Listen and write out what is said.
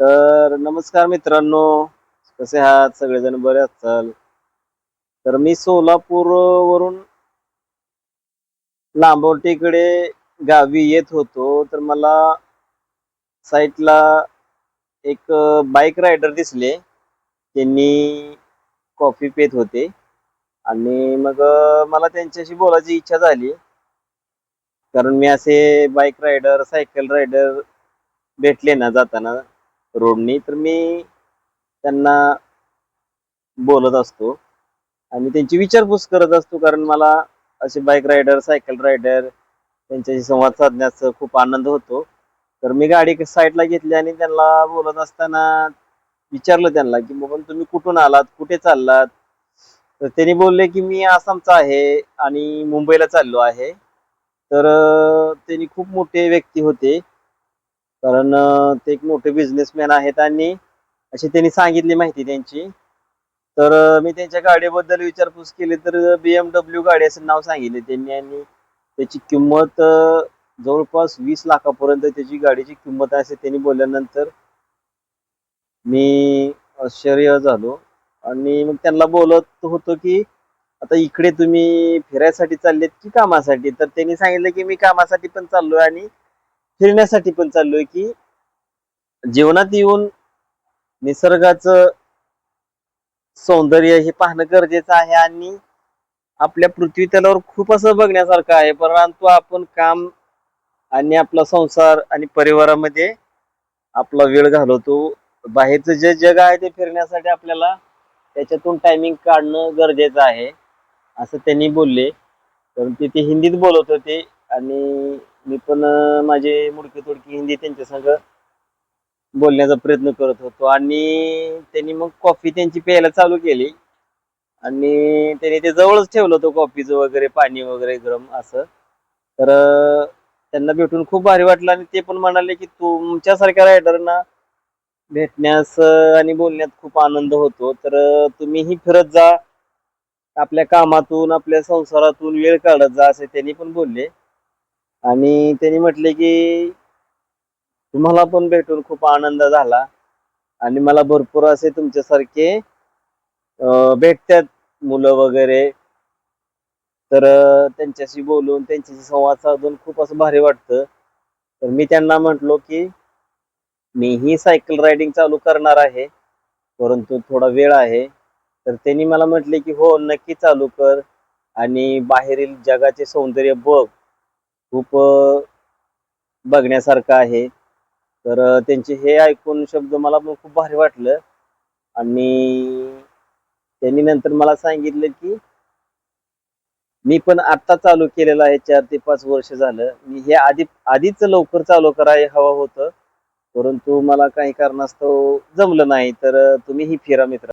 तर नमस्कार मित्रांनो कसे आहात? सगळेजण बरे असाल? तर मी सोलापूर वरून लांबवटीकडे गावी येत होतो. तर मला साईटला एक बाईक रायडर दिसले. त्यांनी कॉफी पेत होते. आणि मग मला त्यांच्याशी बोलायची इच्छा झाली. कारण मी असे बाईक रायडर सायकल रायडर भेटले ना जाताना. रोडनी तर मी त्यांना बोलत असतो. आणि त्यांची विचारपूस करत असतो कारण मला असे बाईक रायडर सायकल रायडर त्यांच्याशी संवाद साधण्याचा खूप आनंद होतो. तर मी गाडी साईडला घेतली आणि त्यांना बोलत असताना विचारलं त्यांना की बाबा तुम्ही कुठून आलात? कुठे चाललात? तर त्यांनी बोलले की मी आसामचा आहे आणि मुंबईला चाललो आहे. तर त्यांनी खूप मोठे व्यक्ती होते. कारण ते एक मोठे बिझनेसमॅन आहेत आणि अशी त्यांनी सांगितली माहिती त्यांची. तर मी त्यांच्या गाडीबद्दल विचारपूस केली तर बीएमडब्ल्यू गाडी असं नाव सांगितले त्यांनी आणि त्याची किंमत जवळपास वीस लाखापर्यंत त्याची गाडीची किंमत असे त्यांनी बोलल्यानंतर मी आश्चर्य झालो. आणि मग त्यांना बोलत होतो की आता इकडे तुम्ही फिरायसाठी चाललेत की कामासाठी? तर त्यांनी सांगितलं की मी कामासाठी पण चाललोय आणि फिरण्यासाठी पण चाललोय की जीवनात येऊन निसर्गाचं सौंदर्य हे पाहणं गरजेचं आहे आणि आपल्या पृथ्वी तलावर खूप असं बघण्यासारखं आहे. परंतु आपण काम आणि आपला संसार आणि परिवारामध्ये आपला वेळ घालवतो. बाहेरचं जे जग आहे ते फिरण्यासाठी आपल्याला त्याच्यातून टायमिंग काढणं गरजेचं आहे. असं त्यांनी बोलले. कारण ते हिंदीत बोलत होते आणि मी पण माझे मुडकी तुडकी हिंदी त्यांच्या संग बोलण्याचा प्रयत्न करत होतो. आणि त्यांनी मग कॉफी त्यांची प्यायला चालू केली. आणि त्यांनी ते जवळच ठेवलं होतं कॉफीचं वगैरे पाणी वगैरे गरम असं. तर त्यांना भेटून खूप भारी वाटलं आणि ते पण म्हणाले की तुमच्यासारख्या रायडरना भेटण्यास आणि बोलण्यात खूप आनंद होतो. तर तुम्हीही फिरत जा. आपल्या कामातून आपल्या संसारातून वेळ काढत जा असे त्यांनी पण बोलले. आणि त्यांनी म्हटले की तुम्हाला पण भेटून खूप आनंद झाला. आणि मला भरपूर असे तुमच्यासारखे भेटतात मुलं वगैरे. तर त्यांच्याशी बोलून त्यांच्याशी संवाद साधून खूप असं भारी वाटतं. तर मी त्यांना म्हटलो की मी ही सायकल रायडिंग चालू करणार आहे परंतु थोडा वेळ आहे. तर त्यांनी मला म्हटले की हो नक्की चालू कर. आणि बाहेरील जगाचे सौंदर्य बघ. खूप बघण्यासारखं आहे. तर त्यांचे हे ऐकून शब्द मला पण खूप भारी वाटलं. आणि त्यांनी नंतर मला सांगितलं की मी पण आत्ता चालू केलेलं आहे चार ते पाच वर्ष झालं. मी हे आधी आधीच लवकर चालू करायला हवं होतं. परंतु मला काही कारणास्तव जमलं नाही. तर तुम्ही ही फिरा मित्र.